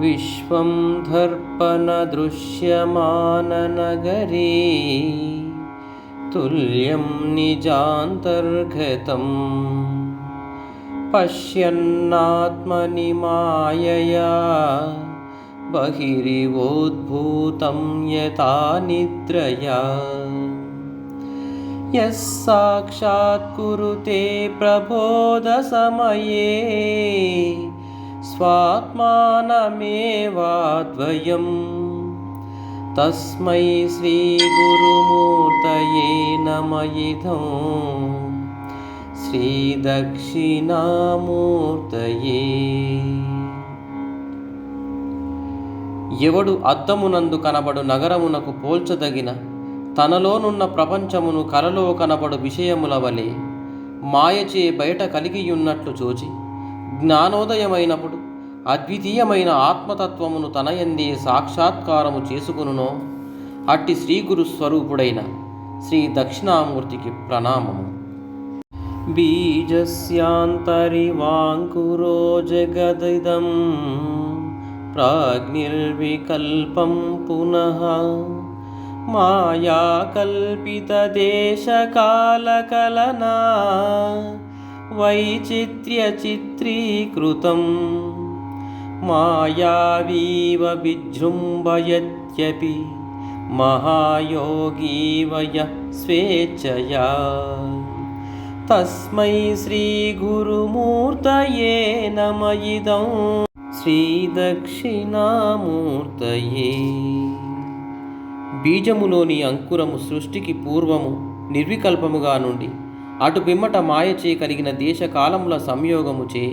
विश्वं दर्पणदृश्यमाननगरे तुल्यं निजान्तर्गतम् पश्यन्नात्मनि मायया बहिरिवोद्भूतं यथा निद्रया। यः साक्षात् कुरुते प्रबोधसमये स्वात्मानमेवाद्वयम् तस्मै श्रीगुरुमूर्तये नम इदं శ్రీదక్షిణామూర్తయే ఎవడు అద్దమునందు కనబడు నగరమునకు పోల్చదగిన తనలోనున్న ప్రపంచమును కలలో కనబడు విషయముల వలె మాయచే బయట కలిగియున్నట్లు చూచి జ్ఞానోదయమైనప్పుడు అద్వితీయమైన ఆత్మతత్వమును తనయందే సాక్షాత్కారము చేసుకునునో. అట్టి శ్రీగురు స్వరూపుడైన శ్రీ దక్షిణామూర్తికి ప్రణామము. బీజస్యాంతరివాంకురో జగదిదం ప్రాగ్నిర్వికల్పం పునః మాయాకల్పితదేశకాలకలనా వైచిత్ర్యచిత్రీకృతం మాయావీవ విజృంభయత్యపి మహాయోగీవయ స్వేచ్ఛయా తస్మై శ్రీగురుమూర్తయే నమ ఇదం శ్రీదక్షిణామూర్తయే బీజములోని అంకురము సృష్టికి పూర్వము నిర్వికల్పముగా నుండి అటు పిమ్మట మాయచే కలిగిన దేశకాలముల సంయోగముచే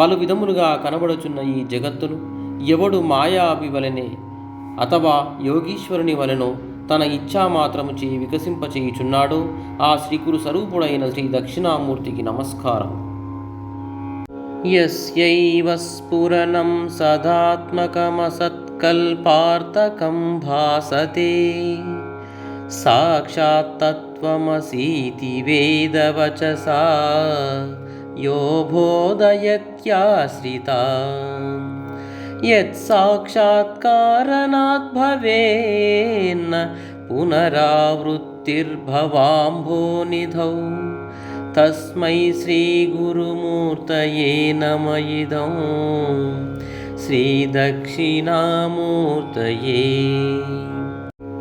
పలు విధములుగా కనబడుచున్న ఈ జగత్తును ఎవడు మాయావి వలెనే అథవా యోగీశ్వరుని వలెనో తన ఇచ్ఛామాత్రము చేయి వికసింపచేయుచున్నాడో? ఆ శ్రీకురు స్వరూపుడైన శ్రీ దక్షిణామూర్తికి నమస్కారం. యస్యైవ స్ఫురణం సదాత్మకమసత్కల్పార్థకం భాసతే. సాక్షాత్తత్వమసీతి వేదవచసా. యో బోధయత్యాశ్రితా యత్సాక్షాత్కారణాత్ భవేన్న పునరావృత్తిర్భవాంభోనిధౌ తస్మై శ్రీగురుమూర్తయే నమ ఇదం శ్రీదక్షిణామూర్తయే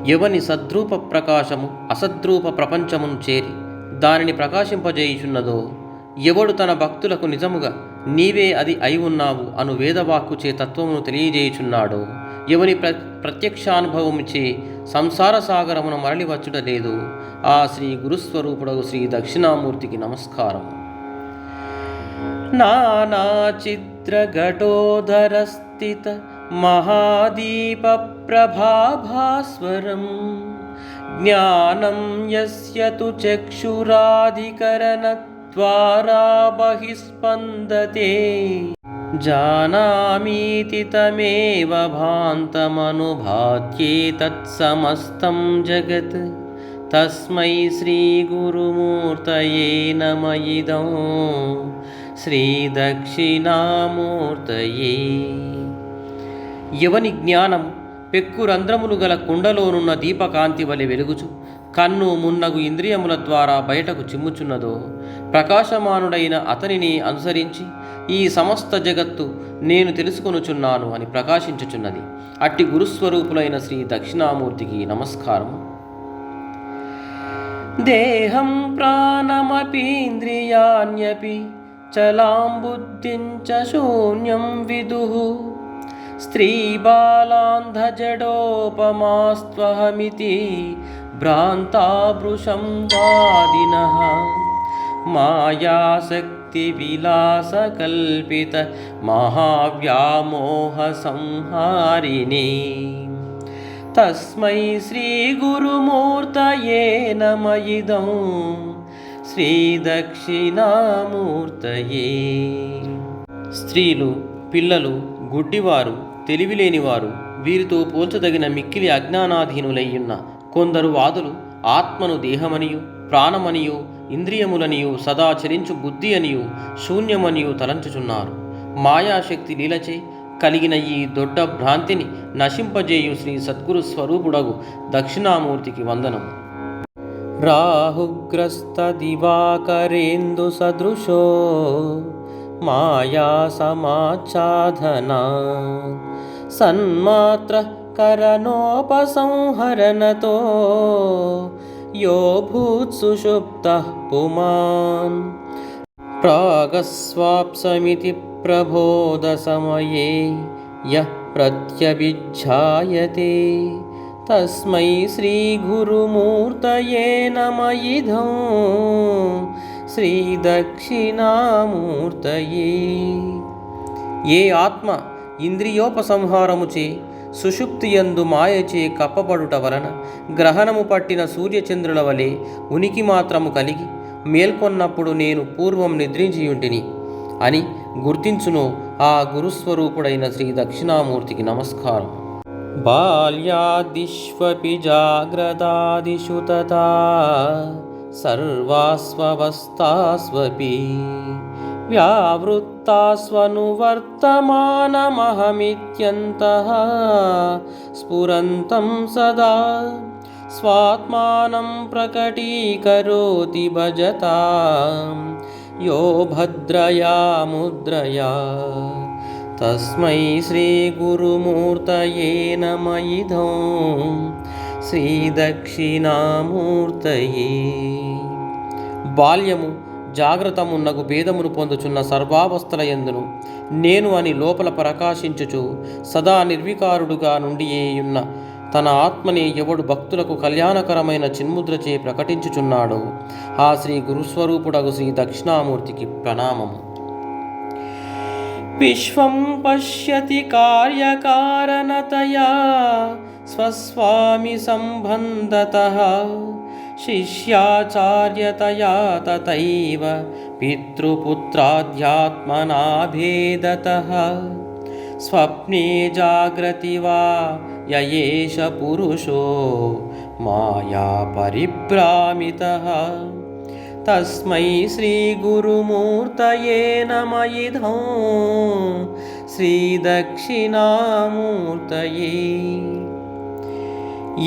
ఎవని సద్రూప ప్రకాశము అసద్రూప ప్రపంచమును చేరి దానిని ప్రకాశింపజేయుచున్నదో ఎవడు తన భక్తులకు నిజముగా నీవే అది అయి ఉన్నావు అను వేదవాక్కు చే తత్వమును తెలియజేయుచున్నాడో ఎవని ప్ర ప్రత్యక్షానుభవముచే సంసార సాగరమును మరలివచ్చుట లేదు ఆ శ్రీ గురుస్వరూపుడగు శ్రీ దక్షిణామూర్తికి నమస్కారం. నానాచిత్రఘటోధరస్థిత మహాదీప ప్రభాభాస్వరం జ్ఞానం యస్య తు చక్షురాధికరణద్వారా బహిస్పందతే. జానామీతి తమేవ భాంతమనుభాత్యే తత్సమస్తం జగత్. తస్మై శ్రీగురుమూర్తయే నమ ఇదం. శ్రీదక్షిణామూర్తయే ఎవని జ్ఞానం పెక్కు రంధ్రములు గల కుండలోనున్న దీపకాంతి వలె వెలుగుచు. కన్ను మున్నగు ఇంద్రియముల ద్వారా బయటకు చిమ్ముచున్నదో ప్రకాశమానుడైన అతనిని అనుసరించి ఈ సమస్త జగత్తు నేను తెలుసుకొనుచున్నాను అని ప్రకాశించుచున్నది. అట్టి గురుస్వరూపులైన శ్రీ దక్షిణామూర్తికి నమస్కారం దేహం ప్రాణమపీంద్రియాణ్యపి చలాం బుద్ధిం చ శూన్యం విదుః. స్త్రీబాలాంధజడోపమాస్త్వహమితి భ్రాంతాభృశం వాదినః మాయాశక్తివిలాసకల్పిత మహావ్యామోహ సంహారిణి తస్మై శ్రీగురుమూర్తయే నమ ఇదం శ్రీదక్షిణామూర్తయే స్త్రీలు పిల్లలు గుడ్డివారు తెలివిలేనివారు వీరితో పోల్చదగిన మిక్కిలి అజ్ఞానాధీనులయ్యున్న కొందరు వాదులు ఆత్మను దేహమనియు ప్రాణమనియు ఇంద్రియములనియు సదా చరించు బుద్ధి అనియు శూన్యమనియు తలంచుచున్నారు. మాయాశక్తి లీలచే కలిగిన ఈ దొడ్డ భ్రాంతిని నశింపజేయు శ్రీ సద్గురు స్వరూపుడగు దక్షిణామూర్తికి వందనము రాహుగ్రస్త దివాకరేందు సదృశో మాయా సమాచ్ఛాదనా సన్మాత్ర కరణోపసంహరణతో యో భూత్సుషుప్త పుమాన్. ప్రాగస్వాప్సమితి ప్రబోధసమయే యః ప్రత్యభిజ్జాయతే తస్మై శ్రీగురుమూర్తయే నమయిధం శ్రీదక్షిణామూర్తయే. ఏ ఆత్మ ఇంద్రియోపసంహారముచే సుషుప్తియందు మాయచే కప్పబడుట వలన గ్రహణము పట్టిన సూర్యచంద్రుల వలె ఉనికి మాత్రము కలిగి మేల్కొన్నప్పుడు నేను పూర్వం నిద్రించియుంటిని. అని గుర్తించును ఆ గురుస్వరూపుడైన శ్రీ దక్షిణామూర్తికి నమస్కారం. బాల్యాదిష్వపి జాగ్రదాదిషు తథా సర్వాస్వవస్థాస్వపి. వ్యావృత్తాస్వనువర్తమానమహమిత్యంతః స్ఫురంతం సదా స్వాత్మానం ప్రకటీకరోతి భజతా. యో భద్రయా ముద్రయా. తస్మై శ్రీగురుమూర్తయే నమ ఇదం. శ్రీదక్షిణామూర్తయే బాల్యము జాగ్రత్తమున్నగు భేదమును పొందుచున్న సర్వావస్థల ఎందును. నేను అని లోపల ప్రకాశించుచు సదా నిర్వికారుడుగా నుండియేయున్న తన ఆత్మని ఎవడు భక్తులకు కళ్యాణకరమైన చిన్ముద్రచే ప్రకటించుచున్నాడో ఆ శ్రీ గురుస్వరూపుడగు శ్రీ దక్షిణామూర్తికి ప్రణామము. విశ్వం పశ్యతి కార్యకారణతయా స్వస్వామి సంబంధత. శిష్యాచార్యతయా తథైవ పితృపుత్రాధ్యాత్మనా భేదతః స్వప్నే జాగ్రతి వా యయేష పురుషో మాయా పరిభ్రామితः. తస్మై శ్రీగురుమూర్తయే నమ ఇదం శ్రీదక్షిణామూర్తయే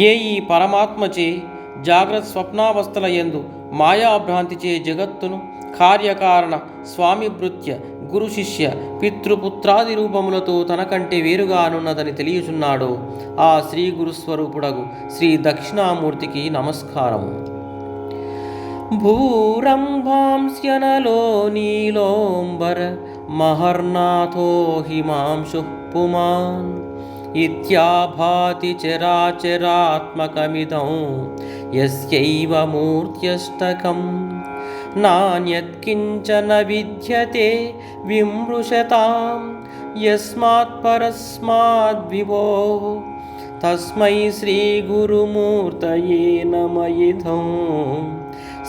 ఏ ఈ పరమాత్మచే జాగ్రత్త స్వప్నావస్థల యందు మాయాభ్రాంతిచే జగత్తును కార్యకారణ స్వామి భృత్య గురు శిష్య పితృపుత్రాది రూపములతో తనకంటే వేరుగానున్నదని తెలియచున్నాడు. ఆ శ్రీ గురుస్వరూపుడగు శ్రీ దక్షిణామూర్తికి నమస్కారము. భూరంభాంస్యనలో నీలోంబర మహర్నాథో హిమాంశు పుమాన్ ఇత్యాభాతి చరాచరాత్మకమిదం యస్యైవ మూర్త్యష్టకం నాణ్యత్కించన విద్యతే విమృశతాం యస్మాత్ పరస్మాద్వివో తస్మై శ్రీగురుమూర్తయే నమయిధం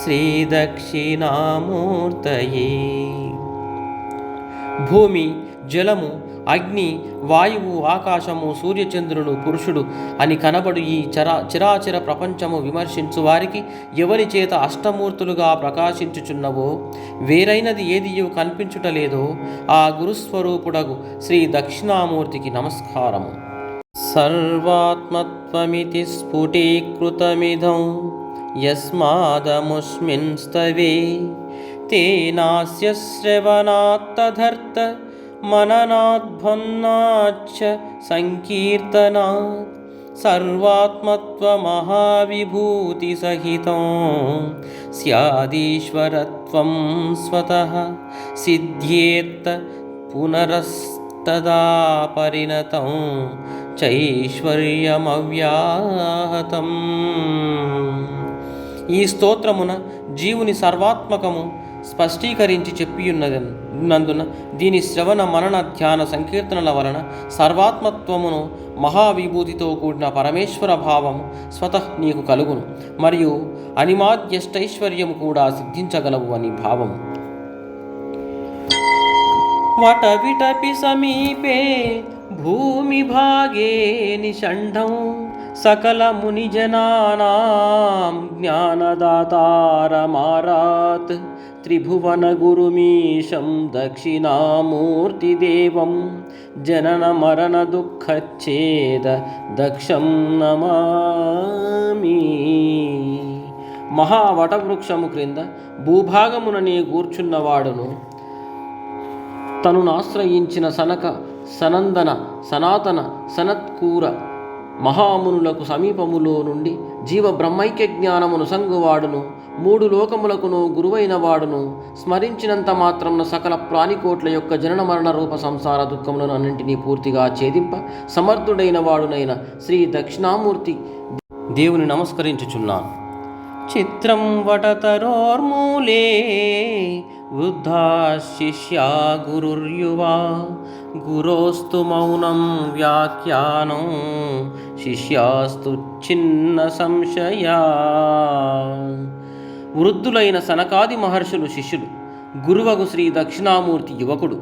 శ్రీదక్షిణామూర్తయే భూమి జలము అగ్ని వాయువు ఆకాశము సూర్యచంద్రుడు పురుషుడు అని కనబడు ఈ చరా చిరాచిర ప్రపంచము విమర్శించు వారికి ఎవరి చేత అష్టమూర్తులుగా ప్రకాశించుచున్నవో వేరైనది ఏదియో కనిపించుటలేదో ఆ గురుస్వరూపుడగు శ్రీ దక్షిణామూర్తికి నమస్కారము. సర్వాత్మత్వమితి స్ఫుటీకృతమిదం యస్మాదముస్మిన్ స్తవే తేనాస్య శ్రవణాత్తధర్త మననాద్భన్నాచ్చ సంకీర్తనాత్ సర్వాత్మత్వమహావిభూతిసహితం స్యాదీశ్వరత్వం స్వతः సిద్ధ్యేత్త పునరస్తదా పరిణతం చైశ్వర్యమవ్యాహతం ఈ స్తోత్రమున జీవుని సర్వాత్మకము స్పష్టీకరించి చెప్పియున్నదన్నందున దీని శ్రవణ మనన ధ్యాన సంకీర్తనల వలన సర్వాత్మత్వమును మహావిభూతితో కూడిన పరమేశ్వర భావం స్వత నీకు కలుగును మరియు అనిమాద్యష్టైశ్వర్యము కూడా సిద్ధించగలవు అని భావం వటవిటపి సమీపే భూమి భాగే నిషంఢం सकलमुनिजनानां జ్ఞానదాతారమారాత్ త్రిభువనగురుమీశం దక్షిణామూర్తిదేవం జనన మరణ దుఃఖచ్ఛేద దక్షం నమామి మహావటవృక్షము క్రింద భూభాగముననే కూర్చున్నవాడును. తనునాశ్రయించిన సనక సనందన సనాతన సనత్కూర మహామునులకు సమీపములో నుండి జీవ బ్రహ్మైక్య జ్ఞానమును సంగువాడును మూడు లోకములకును గురువైన వాడును. స్మరించినంత మాత్రమున సకల ప్రాణికోట్ల యొక్క జనన మరణ రూప సంసార దుఃఖములను అన్నింటినీ పూర్తిగా ఛేదింప సమర్థుడైన వాడునైన శ్రీ దక్షిణామూర్తి దేవుని నమస్కరించుచున్నాను. చిత్రం వటతరోర్మూలే వృద్ధా శిష్యా గురుర్యువా. గురోస్తు మౌనం వ్యాఖ్యానం. శిష్యాస్తు చిన్న సంశయా. వృద్ధులైన సనకాది మహర్షులు శిష్యులు గురువగు శ్రీ దక్షిణామూర్తి యువకుడు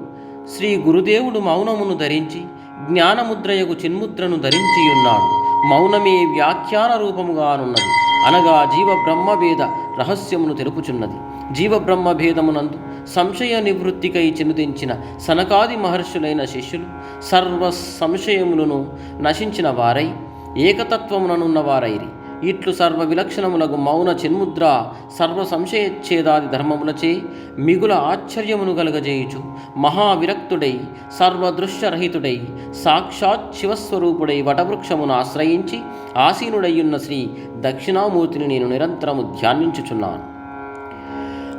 శ్రీ గురుదేవుడు మౌనమును ధరించి జ్ఞానముద్రయకు చిన్ముద్రను ధరించియున్నాడు. మౌనమే వ్యాఖ్యాన రూపముగానున్నది. అనగా జీవ బ్రహ్మవేద రహస్యమును తెలుపుచున్నది. జీవ బ్రహ్మభేదమునందు సంశయ నివృత్తికై చినుదించిన సనకాది మహర్షులైన శిష్యులు సర్వ సంశయములను నశించిన వారై ఏకతత్వముననున్న వారైరి ఇట్లు సర్వ విలక్షణములకు మౌన చిన్ముద్ర సర్వ సంశయచ్ఛేదాది ధర్మములచే మిగుల ఆశ్చర్యమును కలుగజేయుచు మహావిరక్తుడై సర్వదృశ్యరహితుడై సాక్షాత్ శివస్వరూపుడై వటవృక్షమును ఆశ్రయించి ఆసీనుడయ్యున్న శ్రీ దక్షిణామూర్తిని నేను నిరంతరము ధ్యానించుచున్నాను.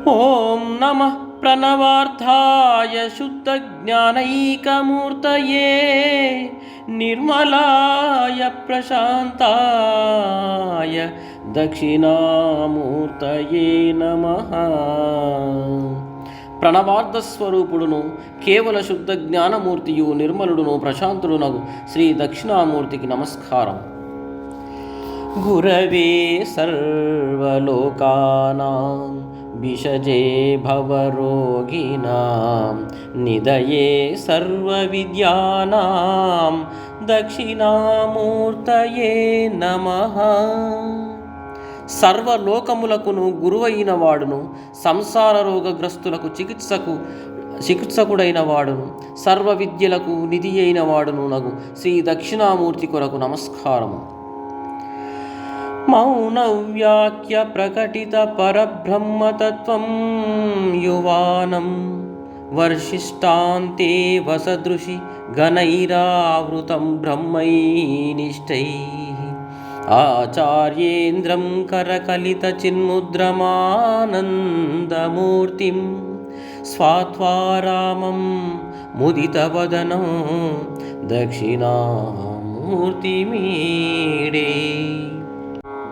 ఓం నమ ప్రణవార్థాయ శుద్ధ జ్ఞానైకమూర్తయే నిర్మలాయ ప్రశాంతాయ దక్షిణామూర్తయే నమ. ప్రణవార్థ స్వరూపుడును కేవల శుద్ధ జ్ఞానమూర్తియు నిర్మలుడును ప్రశాంతుడునగు శ్రీ దక్షిణామూర్తికి నమస్కారం. గురవే సర్వలోకానా విషజే భవరోగిణాం నిదయే సర్వవిద్యానాం దక్షిణామూర్తయే నమ సర్వలోకములకును గురువైన వాడును సంసార రోగగ్రస్తులకు చికిత్సకు చికిత్సకుడైన వాడును సర్వ విద్యలకు నిధి అయిన వాడును నగు శ్రీ దక్షిణామూర్తి కొరకు నమస్కారము. మౌనవ్యాఖ్య ప్రకటిత పరబ్రహ్మతత్వం యువానం వర్షిష్టాంతే వసదృశి గణైరావృతం బ్రహ్మైనిష్టై ఆచార్యేంద్రం కరకలిత చిన్ముద్రమానందమూర్తిం స్వాత్వారామం ముదితవదనం దక్షిణామూర్తిమీడే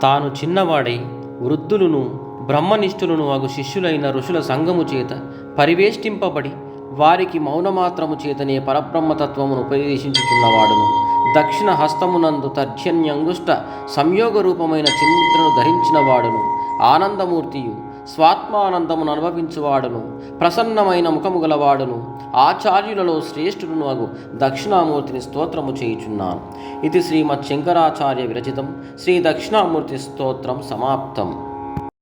తాను చిన్నవాడై వృద్ధులను బ్రహ్మనిష్ఠులను అగు శిష్యులైన ఋషుల సంఘము చేత పరివేష్టింపబడి వారికి మౌనమాత్రము చేతనే పరబ్రహ్మతత్వమును ఉపదేశించుచున్నవాడును. దక్షిణ హస్తమునందు తర్జన్యంగుష్ట సంయోగ రూపమైన చిన్ముద్రను ధరించిన వాడును ఆనందమూర్తియు స్వాత్మానందమును అనుభవించువాడును ప్రసన్నమైన ముఖము గలవాడును ఆచార్యులలో శ్రేష్ఠుడును అగు దక్షిణామూర్తిని స్తోత్రము చేయుచున్నాను. ఇది శ్రీమత్ శంకరాచార్య విరచితం. శ్రీ దక్షిణామూర్తి స్తోత్రం సమాప్తం.